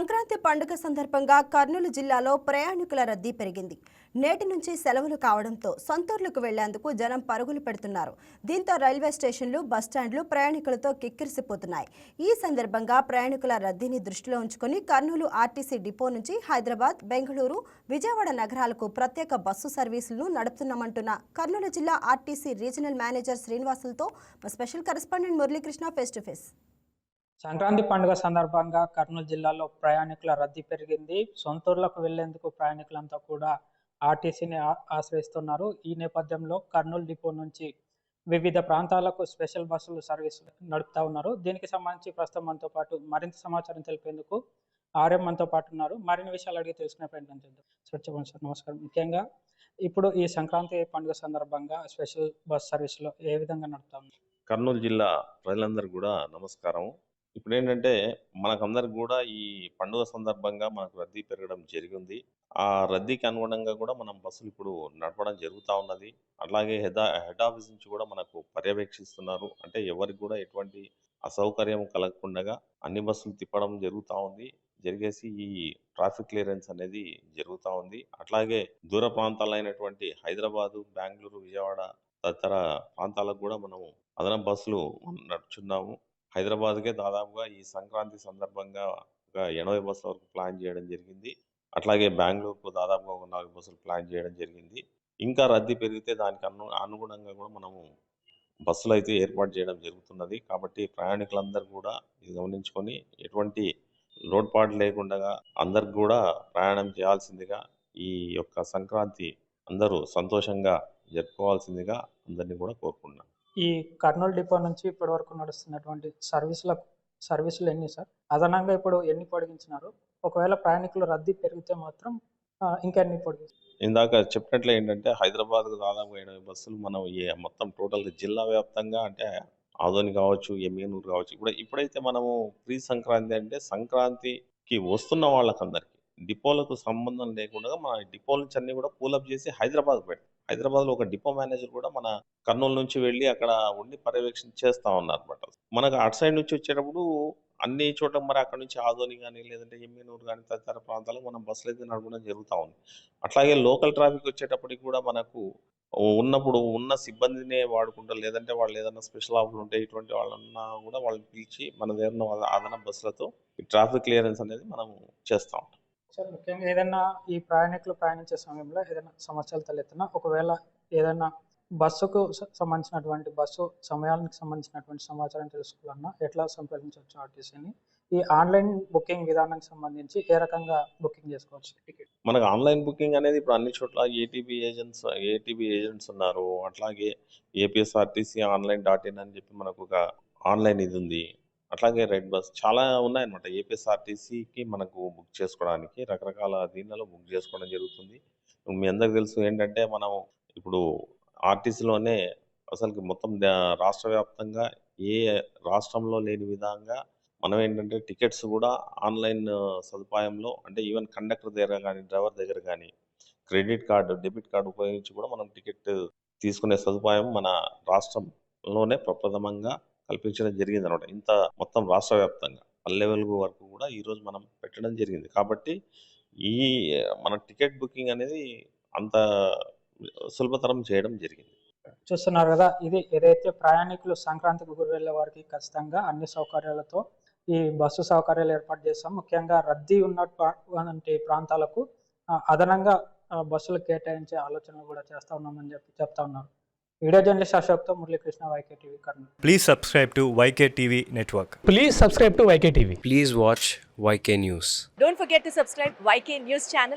సంక్రాంతి పండుగ సందర్భంగా కర్నూలు జిల్లాలో ప్రయాణికుల రద్దీ పెరిగింది. నేటి నుంచి సెలవులు కావడంతో సొంతూర్లకు వెళ్ళేందుకు జనం పరుగులు పెడుతున్నారు. దీంతో రైల్వే స్టేషన్లు బస్టాండ్లు ప్రయాణికులతో కిక్కిరిసిపోతున్నాయి. ఈ సందర్భంగా ప్రయాణికుల రద్దీని దృష్టిలో ఉంచుకొని కర్నూలు ఆర్టీసీ డిపో నుంచి హైదరాబాద్ బెంగళూరు విజయవాడ నగరాలకు ప్రత్యేక బస్సు సర్వీసులను నడుపుతున్నామంటున్న కర్నూలు జిల్లా ఆర్టీసీ రీజనల్ మేనేజర్ శ్రీనివాసులతో మా special correspondent Muralikrishna face to face. Sankranti పండుగ సందర్భంగా కర్నూలు జిల్లాలో ప్రయాణికుల రద్దీ పెరిగింది. సొంతూర్లకు వెళ్ళేందుకు ప్రయాణికులంతా కూడా ఆర్టీసీని ఆ- ఆశ్రయిస్తున్నారు. ఈ నేపథ్యంలో కర్నూలు డిపో నుంచి వివిధ ప్రాంతాలకు స్పెషల్ బస్సులు సర్వీస్ నడుపుతా ఉన్నారు. దీనికి సంబంధించి ప్రస్తుతం మనతో పాటు మరింత సమాచారం తెలిపేందుకు ఆర్ఎం మనతో పాటు ఉన్నారు. మరిన్ని విషయాలు అడిగి తెలుసుకునే ప్రయత్నం చేద్దాం. సార్ చెప్పండి సార్. నమస్కారం. ముఖ్యంగా ఇప్పుడు ఈ సంక్రాంతి పండుగ సందర్భంగా స్పెషల్ బస్ సర్వీసులో ఏ విధంగా నడుపుతా ఉన్నారు? కర్నూలు జిల్లా ప్రజలందరూ కూడా నమస్కారం. ఇప్పుడు ఏంటంటే మనకందరికి కూడా ఈ పండుగ సందర్భంగా మనకు రద్దీ పెరగడం జరిగింది. ఆ రద్దీకి అనుగుణంగా కూడా మనం బస్సులు ఇప్పుడు నడపడం జరుగుతూ ఉన్నది. అలాగే హెడ్ హెడ్ ఆఫీస్ నుంచి కూడా మనకు పర్యవేక్షిస్తున్నారు. అంటే ఎవరికి కూడా ఎటువంటి అసౌకర్యం కలగకుండా అన్ని బస్సులు తిప్పడం జరుగుతూ ఉంది. జరిగేసి ఈ ట్రాఫిక్ క్లియరెన్స్ అనేది జరుగుతూ ఉంది. అట్లాగే దూర ప్రాంతాలైనటువంటి హైదరాబాదు బెంగళూరు విజయవాడ తదితర ప్రాంతాలకు కూడా మనం అదనపు బస్సులు నడుచున్నాము. హైదరాబాద్కే దాదాపుగా ఈ సంక్రాంతి సందర్భంగా ఒక ఎనభై బస్సుల వరకు ప్లాన్ చేయడం జరిగింది. అట్లాగే బెంగళూరుకు దాదాపుగా ఒక నాలుగు బస్సులు ప్లాన్ చేయడం జరిగింది. ఇంకా రద్దీ పెరిగితే దానికి అను అనుగుణంగా కూడా మనము బస్సులు అయితే ఏర్పాటు చేయడం జరుగుతున్నది. కాబట్టి ప్రయాణికులందరూ కూడా ఇది గమనించుకొని ఎటువంటి లోటుపాటు లేకుండా అందరికి కూడా ప్రయాణం చేయాల్సిందిగా ఈ యొక్క సంక్రాంతి అందరూ సంతోషంగా జరుపుకోవాల్సిందిగా అందరినీ కూడా కోరుకుంటున్నాను. ఈ కర్నూలు డిపో నుంచి ఇప్పటి వరకు నడుస్తున్నటువంటి సర్వీసులకు సర్వీసులు ఎన్ని సార్? అదనంగా ఇప్పుడు ఎన్ని పొడిగించినారు? ఒకవేళ ప్రయాణికులు రద్దీ పెరిగితే మాత్రం ఇంకెన్ని పొడిగిస్తారు ఇందాక చెప్పినట్లు ఏంటంటే హైదరాబాద్కు దాదాపు ఎనభై బస్సులు మనం ఏ మొత్తం టోటల్ జిల్లా వ్యాప్తంగా అంటే ఆదోని కావచ్చు ఎమ్మెనూరు కావచ్చు ఇప్పుడు ఇప్పుడైతే మనము ప్రీ సంక్రాంతి అంటే సంక్రాంతికి వస్తున్న వాళ్ళకందరికీ డిపోలకు సంబంధం లేకుండా మన డిపోల నుంచి అన్ని కూడా పూలప్ చేసి హైదరాబాద్ పెడతాం హైదరాబాద్లో ఒక డిపో మేనేజర్ కూడా మన కర్నూలు నుంచి వెళ్ళి అక్కడ ఉండి పర్యవేక్షణ చేస్తా ఉన్నారనమాట మనకు అటు సైడ్ నుంచి వచ్చేటప్పుడు అన్ని చోట్ల మరి అక్కడ నుంచి ఆదోని కానీ లేదంటే ఎమ్మెనూరు కానీ తదితర ప్రాంతాలకు మనం బస్సులు అయితే నడపడం జరుగుతూ ఉంది. అట్లాగే లోకల్ ట్రాఫిక్ వచ్చేటప్పటికి కూడా మనకు ఉన్నప్పుడు ఉన్న సిబ్బందినే వాడుకుంటా లేదంటే వాళ్ళు ఏదైనా స్పెషల్ ఆఫర్లు ఉంటే ఇటువంటి వాళ్ళన్నా కూడా వాళ్ళని పిలిచి మన దగ్గర ఉన్న వాళ్ళ బస్సులతో ఈ ట్రాఫిక్ క్లియరెన్స్ అనేది మనం చేస్తూ ఉంటాం. సార్ ముఖ్యంగా ఏదైనా ఈ ప్రయాణికులు ప్రయాణించే సమయంలో ఏదైనా సమస్యలు తలెత్తినా ఒకవేళ ఏదైనా బస్సుకు సంబంధించినటువంటి బస్సు సమయానికి సంబంధించినటువంటి సమాచారం తెలుసుకోవాలన్నా ఎట్లా సంప్రదించవచ్చు ఆర్టీసీని? ఈ ఆన్లైన్ బుకింగ్ విధానానికి సంబంధించి ఏ రకంగా బుకింగ్ చేసుకోవచ్చు? టికెట్ మనకు ఆన్లైన్ బుకింగ్ అనేది ఇప్పుడు అన్ని చోట్ల ఏటీబీ ఏజెంట్స్ ఏటీబీ ఏజెంట్స్ ఉన్నారు. అట్లాగే ఏపీఎస్ఆర్టీసీ ఆన్లైన్ డాట్ ఇన్ అని చెప్పి మనకు ఒక ఆన్లైన్ ఇది ఉంది. అట్లాగే రెడ్ బస్ చాలా ఉన్నాయన్నమాట. ఏపీఎస్ఆర్టీసీకి మనకు బుక్ చేసుకోవడానికి రకరకాల దీనిలో బుక్ చేసుకోవడం జరుగుతుంది. మీ అందరికి తెలుసు ఏంటంటే మనం ఇప్పుడు ఆర్టీసీలోనే అసలుకి మొత్తం రాష్ట్ర వ్యాప్తంగా ఏ రాష్ట్రంలో లేని విధంగా మనం ఏంటంటే టికెట్స్ కూడా ఆన్లైన్ సదుపాయంలో అంటే ఈవెన్ కండక్టర్ దగ్గర కానీ డ్రైవర్ దగ్గర కానీ క్రెడిట్ కార్డు డెబిట్ కార్డు ఉపయోగించి కూడా మనం టికెట్ తీసుకునే సదుపాయం మన రాష్ట్రంలోనే ప్రప్రథమంగా కల్పించడం జరిగింది అనమాట ఇంత మొత్తం రాష్ట్ర వ్యాప్తంగా. పల్లె వెలుగు వరకు కూడా ఈరోజు మనం పెట్టడం జరిగింది. కాబట్టి ఈ మన టికెట్ బుకింగ్ అనేది అంత సులభతరం చేయడం జరిగింది. చూస్తున్నారు కదా ఇది ఏదైతే ప్రయాణికులు సంక్రాంతికి గురి వెళ్ళే వారికి ఖచ్చితంగా అన్ని సౌకర్యాలతో ఈ బస్సు సౌకర్యాలు ఏర్పాటు చేస్తాం. ముఖ్యంగా రద్దీ ఉన్నటువంటి ప్రాంతాలకు అదనంగా బస్సులు కేటాయించే ఆలోచన కూడా చేస్తా ఉన్నామని చెప్పి చెప్తా ఉన్నారు. Video journalist అశోక్తో Muralikrishna YK TV Kurnool Please subscribe to YK TV Network. Please subscribe to YK TV. Please watch YK News. Don't forget to subscribe YK News channel